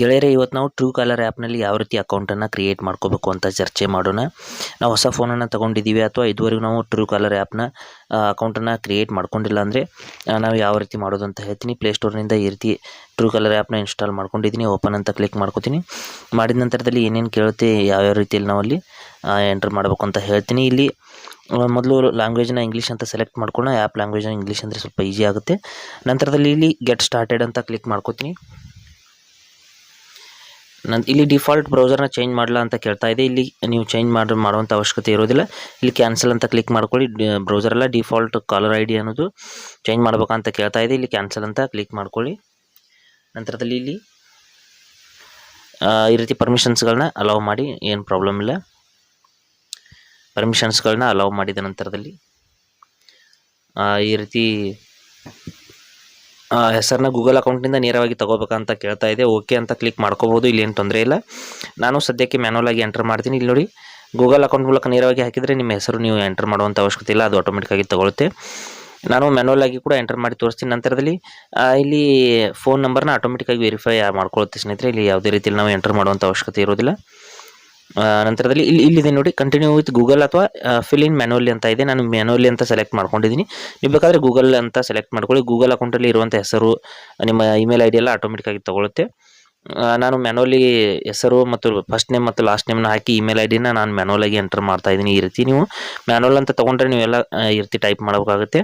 ಗೆಳೆಯರೇ, ಇವತ್ತು ನಾವು ಟ್ರೂ ಕಾಲರ್ ಆ್ಯಪ್ನಲ್ಲಿ ಯಾವ ರೀತಿ ಅಕೌಂಟನ್ನು ಕ್ರಿಯೇಟ್ ಮಾಡ್ಕೋಬೇಕು ಅಂತ ಚರ್ಚೆ ಮಾಡೋಣ. ನಾವು ಹೊಸ ಫೋನನ್ನು ತೊಗೊಂಡಿದ್ದೀವಿ ಅಥವಾ ಇದುವರೆಗೂ ನಾವು ಟ್ರೂ ಕಾಲರ್ ಆ್ಯಪ್ನ ಅಕೌಂಟನ್ನು ಕ್ರಿಯೇಟ್ ಮಾಡ್ಕೊಂಡಿಲ್ಲ ಅಂದರೆ ನಾವು ಯಾವ ರೀತಿ ಮಾಡೋದು ಅಂತ ಹೇಳ್ತೀನಿ. ಪ್ಲೇಸ್ಟೋರ್ನಿಂದ ಈ ರೀತಿ ಟ್ರೂ ಕಾಲರ್ ಆ್ಯಪ್ನ ಇನ್ಸ್ಟಾಲ್ ಮಾಡ್ಕೊಂಡಿದ್ದೀನಿ. ಓಪನ್ ಅಂತ ಕ್ಲಿಕ್ ಮಾಡ್ಕೋತೀನಿ. ಮಾಡಿದ ನಂತರದಲ್ಲಿ ಏನೇನು ಕೇಳುತ್ತೆ ಯಾವ್ಯಾವ ರೀತಿಯಲ್ಲಿ ನಾವು ಅಲ್ಲಿ ಎಂಟ್ರ್ ಮಾಡಬೇಕು ಅಂತ ಹೇಳ್ತೀನಿ. ಇಲ್ಲಿ ಮೊದಲು ಲ್ಯಾಂಗ್ವೇಜ್ನ ಇಂಗ್ಲೀಷ್ ಅಂತ ಸೆಲೆಕ್ಟ್ ಮಾಡ್ಕೊಂಡು ಆ್ಯಪ್ ಲ್ಯಾಂಗ್ವೇಜ್ನ ಇಂಗ್ಲೀಷ್ ಅಂದರೆ ಸ್ವಲ್ಪ ಈಸಿ ಆಗುತ್ತೆ. ನಂತರದಲ್ಲಿ ಇಲ್ಲಿ ಗೆಟ್ ಸ್ಟಾರ್ಟೆಡ್ ಅಂತ ಕ್ಲಿಕ್ ಮಾಡ್ಕೊತೀನಿ. ನನ್ ಇಲ್ಲಿ ಡಿಫಾಲ್ಟ್ ಬ್ರೌಸರ್ನ ಚೇಂಜ್ ಮಾಡಲ್ಲ ಅಂತ ಕೇಳ್ತಾ ಇದೆ. ಇಲ್ಲಿ ನೀವು ಚೇಂಜ್ ಮಾಡಿ ಮಾಡುವಂಥ ಅವಶ್ಯಕತೆ ಇರೋದಿಲ್ಲ. ಇಲ್ಲಿ ಕ್ಯಾನ್ಸಲ್ ಅಂತ ಕ್ಲಿಕ್ ಮಾಡ್ಕೊಳ್ಳಿ. ಬ್ರೌಸರ್ ಎಲ್ಲ ಡಿಫಾಲ್ಟ್ ಕಾಲರ್ ಐ ಡಿ ಅನ್ನೋದು ಚೇಂಜ್ ಮಾಡ್ಬೇಕಂತ ಕೇಳ್ತಾ ಇದೆ. ಇಲ್ಲಿ ಕ್ಯಾನ್ಸಲ್ ಅಂತ ಕ್ಲಿಕ್ ಮಾಡ್ಕೊಳ್ಳಿ. ನಂತರದಲ್ಲಿ ಇಲ್ಲಿ ಈ ರೀತಿ ಪರ್ಮಿಷನ್ಸ್ಗಳನ್ನ ಅಲೌ ಮಾಡಿ. ಏನು ಪ್ರಾಬ್ಲಮ್ ಇಲ್ಲ. ಪರ್ಮಿಷನ್ಸ್ಗಳನ್ನ ಅಲೌ ಮಾಡಿದ ನಂತರದಲ್ಲಿ ಈ ರೀತಿ ಹೆಸರನ್ನ ಗೂಗಲ್ ಅಕೌಂಟ್ನಿಂದ ನೇರವಾಗಿ ತಗೋಬೇಕಂತ ಕೇಳ್ತಾ ಇದೆ. ಓಕೆ ಅಂತ ಕ್ಲಿಕ್ ಮಾಡ್ಕೋಬೋದು ಇಲ್ಲಿ ಏನು ತೊಂದರೆ ಇಲ್ಲ. ನಾನು ಸದ್ಯಕ್ಕೆ ಮ್ಯಾನುವಲ್ ಆಗಿ ಎಂಟರ್ ಮಾಡ್ತೀನಿ. ಇಲ್ಲಿ ನೋಡಿ ಗೂಗಲ್ ಅಕೌಂಟ್ ಮೂಲಕ ನೇರವಾಗಿ ಹಾಕಿದರೆ ನಿಮ್ಮ ಹೆಸರು ನೀವು ಎಂಟರ್ ಮಾಡುವಂಥ ಅವಶ್ಯಕತೆ ಇಲ್ಲ. ಅದು ಆಟೋಮೆಟಿಕ್ಕಾಗಿ ತಗೊಳುತ್ತೆ. ನಾನು ಮ್ಯಾನುವಲ್ ಆಗಿ ಕೂಡ ಎಂಟರ್ ಮಾಡಿ ತೋರಿಸ್ತೀನಿ. ನಂತರದಲ್ಲಿ ಇಲ್ಲಿ ಫೋನ್ ನಂಬರ್ನ ಆಟೋಮೆಟಿಕ್ಕಾಗಿ ವೆರಿಫೈ ಮಾಡ್ಕೊಳ್ಳುತ್ತೆ ಸ್ನೇಹಿತರೆ. ಇಲ್ಲಿ ಯಾವುದೇ ರೀತಿಯಲ್ಲಿ ನಾವು ಎಂಟರ್ ಮಾಡುವಂಥ ಅವಶ್ಯಕತೆ ಇರೋದಿಲ್ಲ. ನಂತರದಲ್ಲಿ ಇಲ್ಲಿ ಇಲ್ಲಿದೆ ನೋಡಿ ಕಂಟಿನ್ಯೂ ವಿತ್ ಗೂಗಲ್ ಅಥವಾ ಫಿಲ್ ಇನ್ ಮ್ಯಾನುವಲಿ ಅಂತ ಇದೆ. ನಾನು ಮ್ಯಾನುವಲಿ ಅಂತ ಸೆಲೆಕ್ಟ್ ಮಾಡ್ಕೊಂಡಿದ್ದೀನಿ. ನೀವು ಬೇಕಾದರೆ ಗೂಗಲ್ ಅಂತ ಸೆಲೆಕ್ಟ್ ಮಾಡ್ಕೊಳ್ಳಿ. ಗೂಗಲ್ ಅಕೌಂಟಲ್ಲಿ ಇರುವಂಥ ಹೆಸರು, ನಿಮ್ಮ ಇಮೇಲ್ ಐ ಡಿ ಎಲ್ಲ ಆಟೋಮೆಟಿಕ್ಕಾಗಿ ತೊಗೊಳುತ್ತೆ. ನಾನು ಮ್ಯಾನುವಲಿ ಹೆಸರು ಮತ್ತು ಫಸ್ಟ್ ನೇಮ್ ಮತ್ತು ಲಾಸ್ಟ್ ನೇಮ್ನ ಹಾಕಿ ಇಮೇಲ್ ಐ ಡಿನ ನಾನು ಮ್ಯಾನುವಲಾಗಿ ಎಂಟರ್ ಮಾಡ್ತಾ ಇದ್ದೀನಿ ಈ ರೀತಿ. ನೀವು ಮ್ಯಾನುವಲ್ ಅಂತ ತೊಗೊಂಡ್ರೆ ನೀವೆಲ್ಲ ಈ ರೀತಿ ಟೈಪ್ ಮಾಡಬೇಕಾಗುತ್ತೆ.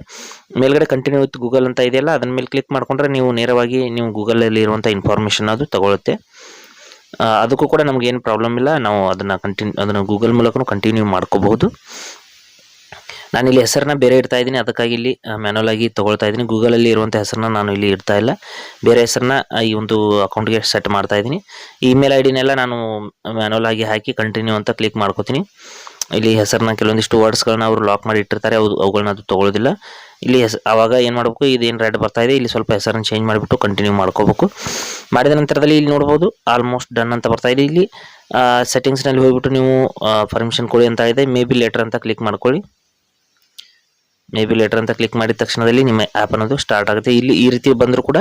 ಮೇಲ್ಗಡೆ ಕಂಟಿನ್ಯೂ ವಿತ್ ಗೂಗಲ್ ಅಂತ ಇದೆಯಲ್ಲ, ಅದನ್ನ ಮೇಲೆ ಕ್ಲಿಕ್ ಮಾಡ್ಕೊಂಡ್ರೆ ನೀವು ನೇರವಾಗಿ ನೀವು ಗೂಗಲಲ್ಲಿ ಇರುವಂಥ ಇನ್ಫಾರ್ಮೇಷನ್ ಅದು ತಗೊಳುತ್ತೆ. ಅದಕ್ಕೂ ಕೂಡ ನಮಗೇನು ಪ್ರಾಬ್ಲಮ್ ಇಲ್ಲ. ನಾವು ಅದನ್ನು ಕಂಟಿನ್ಯೂ ಅದನ್ನು ಗೂಗಲ್ ಮೂಲಕನೂ ಕಂಟಿನ್ಯೂ ಮಾಡ್ಕೋಬಹುದು. ನಾನಿಲ್ಲಿ ಹೆಸರನ್ನ ಬೇರೆ ಇಡ್ತಾ ಇದ್ದೀನಿ. ಅದಕ್ಕಾಗಿ ಇಲ್ಲಿ ಮ್ಯಾನುವಲ್ ಆಗಿ ತೊಗೊಳ್ತಾ ಇದ್ದೀನಿ. ಗೂಗಲಲ್ಲಿ ಇರುವಂಥ ಹೆಸರನ್ನ ನಾನು ಇಲ್ಲಿ ಇಡ್ತಾ ಇಲ್ಲ. ಬೇರೆ ಹೆಸರನ್ನ ಈ ಒಂದು ಅಕೌಂಟ್ಗೆ ಸೆಟ್ ಮಾಡ್ತಾ ಇದ್ದೀನಿ. ಇಮೇಲ್ ಐ ಡಿನೆಲ್ಲ ನಾನು ಮ್ಯಾನುವಲ್ ಆಗಿ ಹಾಕಿ ಕಂಟಿನ್ಯೂ ಅಂತ ಕ್ಲಿಕ್ ಮಾಡ್ಕೋತೀನಿ. ಇಲ್ಲಿ ಹೆಸರನ್ನ ಕೆಲವೊಂದಿಷ್ಟು ವರ್ಡ್ಸ್ಗಳನ್ನ ಅವರು ಲಾಕ್ ಮಾಡಿ ಇಟ್ಟಿರ್ತಾರೆ ಅವು ಅವುಗಳನ್ನ ಅದು ತೊಗೊಳ್ಳೋದಿಲ್ಲ ಇಲ್ಲಿ ಹೆಸ್ ಆವಾಗ ಏನು ಮಾಡಬೇಕು, ಇದೇನು ರೆಡ್ ಬರ್ತಾ ಇದೆ, ಇಲ್ಲಿ ಸ್ವಲ್ಪ ಹೆಸರನ್ನು ಚೇಂಜ್ ಮಾಡಿಬಿಟ್ಟು ಕಂಟಿನ್ಯೂ ಮಾಡ್ಕೋಬೇಕು. ಮಾಡಿದ ನಂತರದಲ್ಲಿ ಇಲ್ಲಿ ನೋಡ್ಬೋದು ಆಲ್ಮೋಸ್ಟ್ ಡನ್ ಅಂತ ಬರ್ತಾ ಇದೆ ಇಲ್ಲಿ. ಸೆಟ್ಟಿಂಗ್ಸ್ನಲ್ಲಿ ಹೋಗ್ಬಿಟ್ಟು ನೀವು ಪರ್ಮಿಷನ್ ಕೊಡಿ ಅಂತ ಇದೆ. ಮೇ ಬಿ ಲೆಟರ್ ಅಂತ ಕ್ಲಿಕ್ ಮಾಡ್ಕೊಳ್ಳಿ. ಮೇ ಬಿ ಲೆಟರ್ ಅಂತ ಕ್ಲಿಕ್ ಮಾಡಿದ ತಕ್ಷಣದಲ್ಲಿ ನಿಮ್ಮ ಆ್ಯಪ್ ಅನ್ನೋದು ಸ್ಟಾರ್ಟ್ ಆಗುತ್ತೆ. ಇಲ್ಲಿ ಈ ರೀತಿ ಬಂದರೂ ಕೂಡ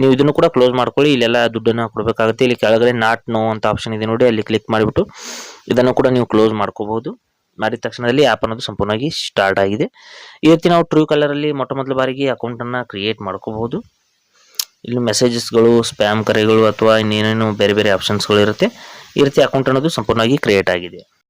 ನೀವು ಇದನ್ನು ಕೂಡ ಕ್ಲೋಸ್ ಮಾಡ್ಕೊಳ್ಳಿ. ಇಲ್ಲೆಲ್ಲ ದುಡ್ಡನ್ನು ಕೊಡಬೇಕಾಗುತ್ತೆ. ಇಲ್ಲಿ ಕೆಳಗಡೆ ನಾಟ್ ನೋ ಅಂತ ಆಪ್ಷನ್ ಇದೆ ನೋಡಿ, ಅಲ್ಲಿ ಕ್ಲಿಕ್ ಮಾಡಿಬಿಟ್ಟು ಇದನ್ನು ಕೂಡ ನೀವು ಕ್ಲೋಸ್ ಮಾಡ್ಕೋಬಹುದು ಮಾಡಿದ ತಕ್ಷಣದಲ್ಲಿ ಆ್ಯಪ್ ಅನ್ನೋದು ಸಂಪೂರ್ಣವಾಗಿ ಸ್ಟಾರ್ಟ್ ಆಗಿದೆ. ಈ ರೀತಿ ನಾವು ಟ್ರೂ ಕಲರಲ್ಲಿ ಮೊಟ್ಟ ಮೊದಲ ಬಾರಿಗೆ ಅಕೌಂಟನ್ನು ಕ್ರಿಯೇಟ್ ಮಾಡ್ಕೋಬಹುದು. ಇಲ್ಲಿ ಮೆಸೇಜಸ್ಗಳು ಸ್ಪ್ಯಾಮ್ ಕರೆಗಳು ಅಥವಾ ಇನ್ನೇನೇನು ಬೇರೆ ಬೇರೆ ಆಪ್ಷನ್ಸ್ಗಳು ಇರುತ್ತೆ. ಈ ರೀತಿ ಅಕೌಂಟ್ ಅನ್ನೋದು ಸಂಪೂರ್ಣವಾಗಿ ಕ್ರಿಯೇಟ್ ಆಗಿದೆ.